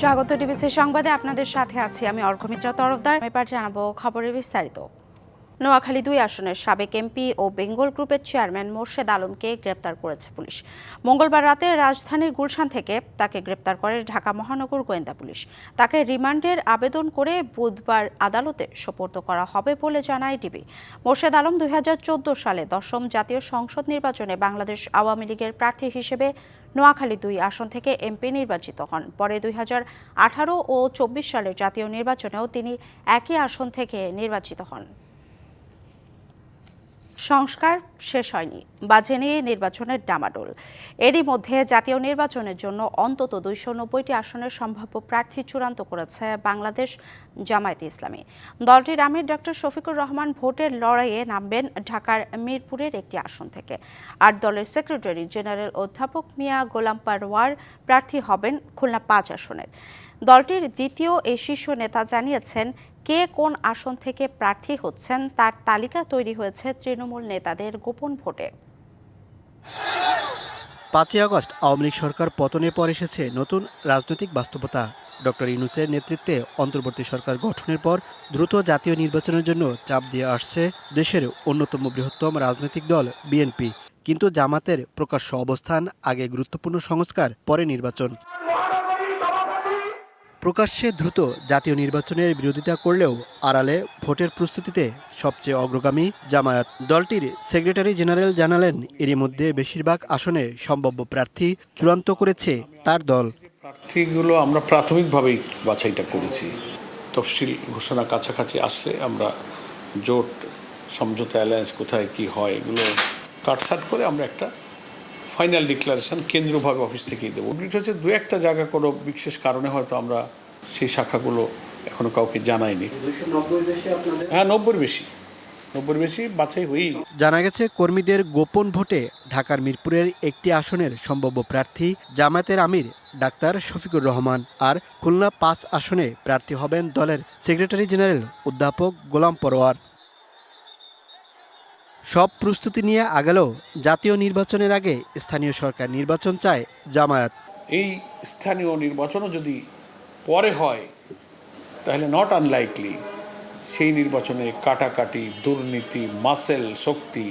স্বাগত ডিবিসি সংবাদে আপনাদের সাথে আছি আমি অর্ঘমিত্রা তরফদার। এবার জানাব খবরের বিস্তারিত। নোয়াখালী দুই আসনের সাবেক এমপি ও বেঙ্গল গ্রুপের চেয়ারম্যান মোর্শেদ আলমকে গ্রেপ্তার করেছে পুলিশ। মঙ্গলবার রাতে রাজধানীর গুলশান থেকে তাকে গ্রেপ্তার করে ঢাকা মহানগর গোয়েন্দা পুলিশ। তাকে রিমান্ডের আবেদন করে বুধবার আদালতে সোপর্দ করা হবে বলে জানায় ডিবি। মোর্শেদ আলম দুই হাজার চোদ্দ সালে দশম জাতীয় সংসদ নির্বাচনে বাংলাদেশ আওয়ামী লীগের প্রার্থী হিসেবে নোয়াখালী দুই আসন থেকে এমপি নির্বাচিত হন। পরে দুই ও চব্বিশ সালের জাতীয় নির্বাচনেও তিনি একই আসন থেকে নির্বাচিত হন। সংস্কার শেষ হয়নি। বাজে নিয়ে নির্বাচনের ডামাডোল। এরই মধ্যে জাতীয় নির্বাচনের জন্য অন্তত দুইশো নব্বইটি আসনের সম্ভাব্য প্রার্থী চূড়ান্ত করেছে বাংলাদেশ জামায়াতে ইসলামী। দলটির আমির ডক্টর শফিকুর রহমান ভোটের লড়াইয়ে নামবেন ঢাকার মিরপুরের একটি আসন থেকে। আর দলের সেক্রেটারি জেনারেল অধ্যাপক মিয়া গোলাম পারওয়ার প্রার্থী হবেন খুলনা পাঁচ আসনের। দলটির দ্বিতীয় এই শীর্ষ নেতা জানিয়েছেন কে কোন আসন থেকে প্রার্থী হচ্ছেন তার তালিকা তৈরি হয়েছে তৃণমূল নেতাদের গোপন ভোটে। পাঁচই আগস্ট আওয়ামী লীগ সরকার পতনের পর এসেছে নতুন রাজনৈতিক বাস্তবতা। ডক্টর ইউনুসের নেতৃত্বে অন্তর্বর্তী সরকার গঠনের পর দ্রুত জাতীয় নির্বাচনের জন্য চাপ দিয়ে আসছে দেশের অন্যতম বৃহত্তম রাজনৈতিক দল বিএনপি। কিন্তু জামাতের প্রকাশ্য অবস্থান আগে গুরুত্বপূর্ণ সংস্কার, পরে নির্বাচন। প্রকাশ্যে দ্রুত জাতীয় নির্বাচনের বিরোধিতা করলেও আড়ালে ভোটের প্রস্তুতিতে সবচেয়ে অগ্রগামী জামায়াত। দলটির সেক্রেটারি জেনারেল জানালেন, এরই মধ্যে বেশিরভাগ আসনে সম্ভাব্য প্রার্থী চূড়ান্ত করেছে তার দল। প্রার্থীগুলো আমরা প্রাথমিকভাবেই বাছাইটা করেছি। তফসিল ঘোষণা কাছাকাছি আসলে আমরা জোট, সমঝোতা অ্যালায়েন্স কোথায়, কি হয়, এগুলো কাটসাট করে আমরা একটা ফাইনাল ডিক্লারেশন কেন্দ্রীয়ভাবে অফিস থেকেই দেবো। এটা হচ্ছে দু একটা জায়গা কোনো বিশেষ কারণে হয়তো আমরা সেই শাখাগুলো এখনও কাউকে জানাইনি। হ্যাঁ নব্বই বেশি। নব্বই বেশি বাছাই হয়েই জানা গেছে, কর্মীদের গোপন ভোটে ঢাকার মিরপুরের একটি আসনের সম্ভাব্য প্রার্থী জামায়াতের আমির ডাক্তার শফিকুর রহমান আর খুলনা পাঁচ আসনে প্রার্থী হবেন দলের সেক্রেটারি জেনারেল অধ্যাপক গোলাম পরোয়ার। সব প্রস্তুতি নিয়ে আগালেও জাতীয় নির্বাচনের আগে স্থানীয় সরকার নির্বাচন চায় জামায়াত। এই স্থানীয় নির্বাচনও যদি পরে হয়, তাহলে নট আনলাইকলি সেই নির্বাচনে কাটাকাটি, দুর্নীতি মাসেল শক্তি,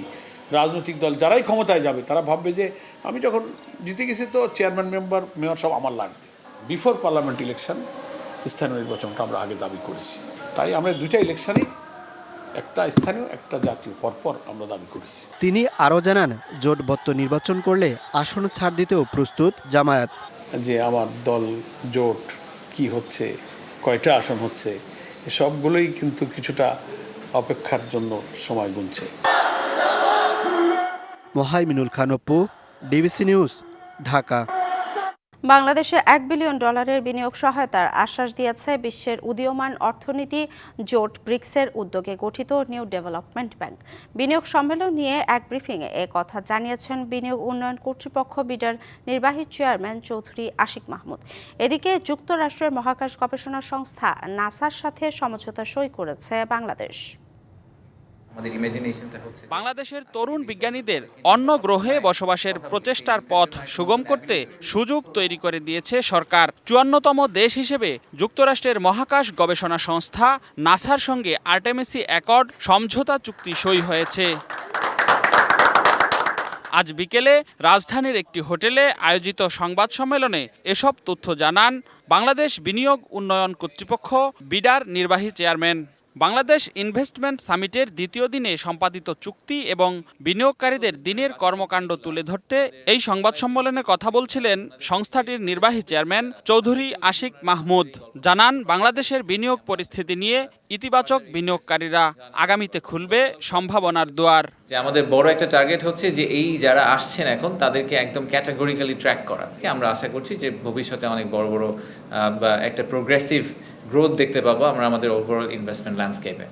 রাজনৈতিক দল যারাই ক্ষমতায় যাবে, তারা ভাববে যে আমি যখন জিতে গেছি তো চেয়ারম্যান মেম্বার মেয়র সব আমার লাগবে। বিফোর পার্লামেন্ট ইলেকশন স্থানীয় নির্বাচনটা আমরা আগে দাবি করেছি। তাই আমরা দুইটা ইলেকশনই একটা স্থানীয় একটা জাতীয় পরপর আমরা দাবি করেছি। তিনি আরও জানান জোটবদ্ধ নির্বাচন করলে আসন ছাড় দিতেও প্রস্তুত জামায়াত। যে আমার দল জোট কি হচ্ছে কয়টা আসন হচ্ছে সবগুলোই কিন্তু কিছুটা অপেক্ষার জন্য সময় গুনছে। Mohaiminul Khan Apu DBC news Dhaka. বাংলাদেশে এক বিলিয়ন ডলারের বিনিয়োগ সহায়তার আশ্বাস দিয়েছে বিশ্বের উদীয়মান অর্থনীতি জোট ব্রিক্সের উদ্যোগে গঠিত নিউ ডেভেলপমেন্ট ব্যাংক। বিনিয়োগ সম্মেলন নিয়ে এক ব্রিফিংয়ে এ কথা জানিয়েছেন বিনিয়োগ উন্নয়ন কর্তৃপক্ষ বিডার নির্বাহী চেয়ারম্যান চৌধুরী আশিক মাহমুদ। এদিকে যুক্তরাষ্ট্রের মহাকাশ গবেষণা সংস্থা নাসার সাথে সমঝোতা সই করেছে বাংলাদেশ। বাংলাদেশের তরুণ বিজ্ঞানীদের অন্য গ্রহে বসবাসের প্রচেষ্টার পথ সুগম করতে সুযোগ তৈরি করে দিয়েছে সরকার। চুয়ান্নতম দেশ হিসেবে যুক্তরাষ্ট্রের মহাকাশ গবেষণা সংস্থা নাসার সঙ্গে আর্টেমেসি অ্যাকর্ড সমঝোতা চুক্তি সই হয়েছে। আজ বিকেলে রাজধানীর একটি হোটেলে আয়োজিত সংবাদ সম্মেলনে এসব তথ্য জানান বাংলাদেশ বিনিয়োগ উন্নয়ন কর্তৃপক্ষ, বিডার নির্বাহী চেয়ারম্যান। বাংলাদেশ ইনভেস্টমেন্ট সামিটের দ্বিতীয় দিনে সম্পাদিত চুক্তি এবং বিনিয়োগকারীদের দিনের কর্মকাণ্ড তুলে ধরতে এই সংবাদ সম্মেলনে কথা বলছিলেন সংস্থাটির নির্বাহী চেয়ারম্যান চৌধুরী আশিক মাহমুদ। জানান, বাংলাদেশের বিনিয়োগ পরিস্থিতি নিয়ে ইতিবাচক বিনিয়োগকারীরা আগামীতে খুলবে সম্ভাবনার দুয়ার। যে আমাদের বড় একটা টার্গেট হচ্ছে যে এই যারা আসছেন এখন, তাদেরকে একদম ক্যাটাগরিক্যালি ট্র্যাক করা। আমরা আশা করছি যে ভবিষ্যতে অনেক বড় বড় একটা প্রোগ্রেসিভ গ্রোথ দেখতে পাবো আমরা আমাদের ওভারঅল ইনভেস্টমেন্ট ল্যান্ডস্কেপে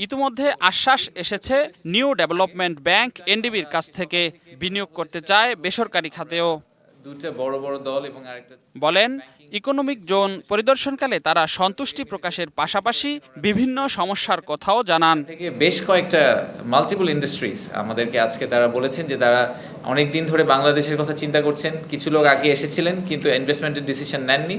ইতিমধ্যে আশ্বাস এসেছে নিউ ডেভেলপমেন্ট ব্যাংক এনডিবির কাছ থেকে বিনিয়োগ করতে চায় বেসরকারি খাতেও। দুটো বড় বড় দল এবং আরেকটা বলেন ইকোনমিক জোন পরিদর্শনকালে তারা সন্তুষ্টি প্রকাশের পাশাপাশি বিভিন্ন সমস্যার কথাও জানান। থেকে বেশ কয়েকটা মাল্টিপল ইন্ডাস্ট্রিজ আমাদেরকে আজকে তারা বলেছেন যে তারা অনেক দিন ধরে বাংলাদেশের কথা চিন্তা করছেন। কিছু লোক আগে এসেছিলেন কিন্তু ইনভেস্টমেন্টের ডিসিশন নেননি।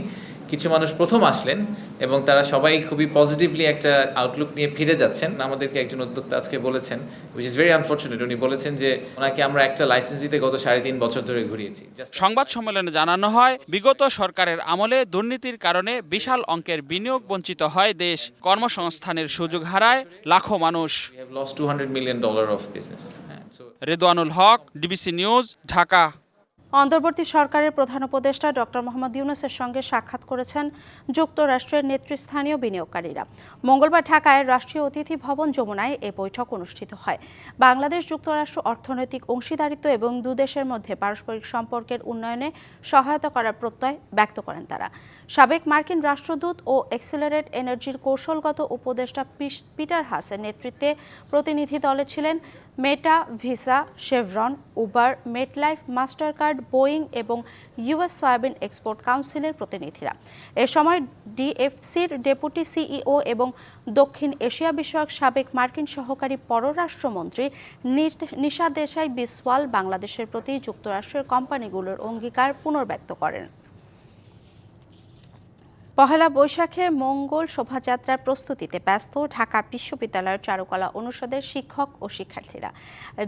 কিছু মানুষ প্রথম আসলেন এবং তারা সবাই খুবই পজিটিভলি একটা আউটলুক নিয়ে ফিরে যাচ্ছেন। আমাদেরকে একজন উদ্যোক্তা আজকে বলেছেন উইচ ইজ ভেরি আনফর্চুনেট উনি বলেছেন যে ওনাকে আমরা একটা লাইসেন্স দিতে গত সাড়ে তিন বছর ধরে ঘুরিয়েছি। সংবাদ সম্মেলনে জানানো হয় বিগত সরকারের আমলে দুর্নীতির কারণে বিশাল অঙ্কের বিনিয়োগ বঞ্চিত হয় দেশ। কর্মসংস্থানের সুযোগ হারায় লাখো মানুষ। We have lost 200 million dollar of business হ্যাঁ, so Redwanul Haque DBC news Dhaka. অন্তর্বর্তী সরকারের প্রধান উপদেষ্টা ডক্টর মোহাম্মদ ইউনুসের সঙ্গে সাক্ষাৎ করেছেন যুক্তরাষ্ট্রের নেতৃস্থানীয় বিনিয়োগকারীরা। মঙ্গলবার ঢাকায় রাষ্ট্রীয় অতিথি ভবন যমুনায় এ বৈঠক অনুষ্ঠিত হয়। বাংলাদেশ যুক্তরাষ্ট্র অর্থনৈতিক অংশীদারিত্ব এবং দুদেশের মধ্যে পারস্পরিক সম্পর্কের উন্নয়নে সহায়তা করার প্রত্যয় ব্যক্ত করেন তারা। সাবেক মার্কিন রাষ্ট্রদূত ও এক্সেলারেট এনার্জির কৌশলগত উপদেষ্টা পিটার হাসের নেতৃত্বে প্রতিনিধি দলে ছিলেন Meta, Visa, Chevron, Uber, MetLife, Mastercard, Boeing এবং ইউএস সয়াবিন এক্সপোর্ট কাউন্সিলের প্রতিনিধিরা। এ সময় ডিএফসির ডেপুটি সিইও এবং দক্ষিণ এশিয়া বিষয়ক সাবেক মার্কিন সহকারী পররাষ্ট্রমন্ত্রী নিশা দেশাই বিসওয়াল বাংলাদেশের প্রতি যুক্তরাষ্ট্রের কোম্পানিগুলোর অঙ্গীকার পুনর্ব্যক্ত করেন। পহেলা বৈশাখে মঙ্গল শোভাযাত্রার প্রস্তুতিতে ব্যস্ত ঢাকা বিশ্ববিদ্যালয়ের চারুকলা অনুষদের শিক্ষক ও শিক্ষার্থীরা।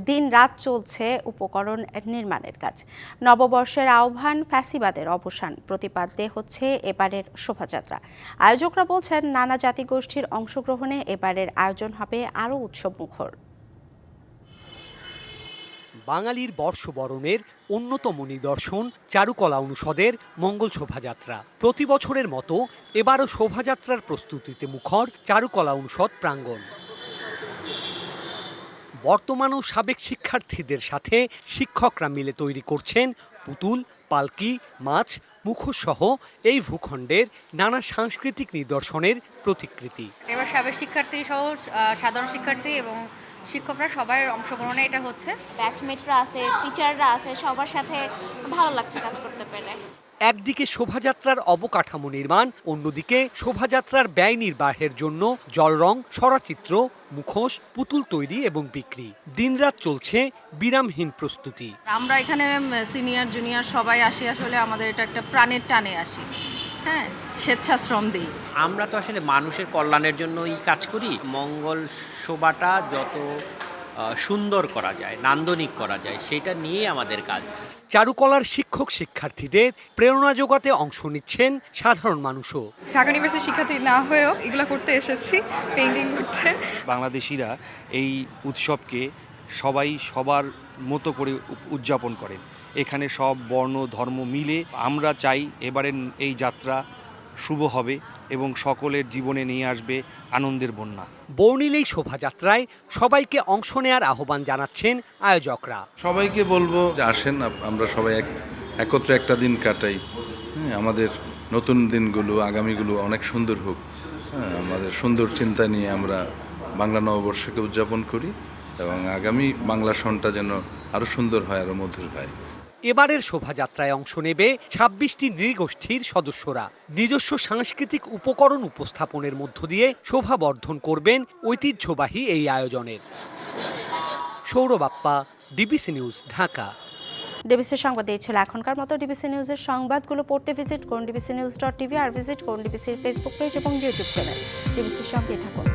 দিন রাত চলছে উপকরণ নির্মাণের কাজ। নববর্ষের আহ্বান ফ্যাসিবাদের অবসান প্রতিপাদ্যে হচ্ছে এবারের শোভাযাত্রা। আয়োজকরা বলছেন, নানা জাতিগোষ্ঠীর অংশগ্রহণে এবারের আয়োজন হবে আরও উৎসবমুখর। বাঙালির বর্ষবরণের অন্যতম নিদর্শন চারুকলা অনুষদের মঙ্গল শোভাযাত্রা। প্রতি বছরের মতো এবারও শোভাযাত্রার প্রস্তুতিতে মুখর চারুকলা অনুষদ প্রাঙ্গণ। বর্তমান ও সাবেক শিক্ষার্থীদের সাথে শিক্ষকরা মিলে তৈরি করছেন পুতুল, পালকি, মাছ মুখোশসহ এই ভূখণ্ডের নানা সাংস্কৃতিক নিদর্শনের প্রতিকৃতি। সাবেক শিক্ষার্থী সহ সাধারণ শিক্ষার্থী এবং শিক্ষকরা সবাই অংশগ্রহণে এটা হচ্ছে। ব্যাচমেটরা আছে টিচাররা আছে সবার সাথে ভালো লাগছে কাজ করতে পেরে। একদিকে শোভাযাত্রার অবকাঠামো নির্মাণ অন্যদিকে শোভাযাত্রার ব্যয় নির্বাহের জন্য জল জলরং সরাচিত্র মুখোশ পুতুল তৈরি এবং বিক্রি। দিনরাত চলছে বিরামহীন প্রস্তুতি। আমরা এখানে সিনিয়র জুনিয়র সবাই আসি আসলে আমাদের এটা একটা প্রাণের টানে আসি। হ্যাঁ স্বেচ্ছাশ্রম দিই। আমরা তো আসলে মানুষের কল্যাণের জন্যই কাজ করি। মঙ্গল শোভাটা যত সুন্দর করা যায় নান্দনিক করা যায় সেটা নিয়ে আমাদের কাজ। চারুকলার শিক্ষক শিক্ষার্থীদের প্রেরণা যোগাতে অংশ নিচ্ছেন সাধারণ মানুষও। ঢাকা ইউনিভার্সিটির শিক্ষার্থী না হয়েও এগুলো করতে এসেছি পেইন্টিং করতে। বাংলাদেশিরা এই উৎসবকে সবাই সবার মতো করে উদযাপন করেন। এখানে সব বর্ণ ধর্ম মিলে আমরা চাই এবারের এই যাত্রা শুভ হবে এবং সকলের জীবনে নিয়ে আসবে আনন্দের বন্যা। বর্ণিল এই শোভাযাত্রায় সবাইকে অংশ নেয়ার আহ্বান জানাচ্ছেন আয়োজকরা। সবাইকে বলব যে আসেন আমরা সবাই এক একত্রে একটা দিন কাটাই। হ্যাঁ, আমাদের নতুন দিনগুলো আগামীগুলো অনেক সুন্দর হোক। হ্যাঁ, আমাদের সুন্দর চিন্তা নিয়ে আমরা বাংলা নববর্ষকে উদযাপন করি এবং আগামী বাংলা সনটা যেন আরও সুন্দর হয় আরও মধুর হয়। এবারের শোভাযাত্রায় অংশ নেবে ছাব্বিশটি নৃগোষ্ঠীর সদস্যরা। নিজস্ব সাংস্কৃতিক উপকরণ উপস্থাপনের মধ্য দিয়ে শোভাবর্ধন করবেন ঐতিহ্যবাহী এই আয়োজনের। Sourabappa DBC news, Dhaka. DBC সংবাদ এই ছিল এখনকার মতো। ডিবিসি নিউজের সংবাদগুলো পড়তে ভিজিট করুন ডিবিসি নিউজ ডট টিভি আর ভিজিট করুন ডিবিসির ফেসবুক পেজ এবং ইউটিউব চ্যানেল। ডিবিসির সঙ্গেই থাকুন।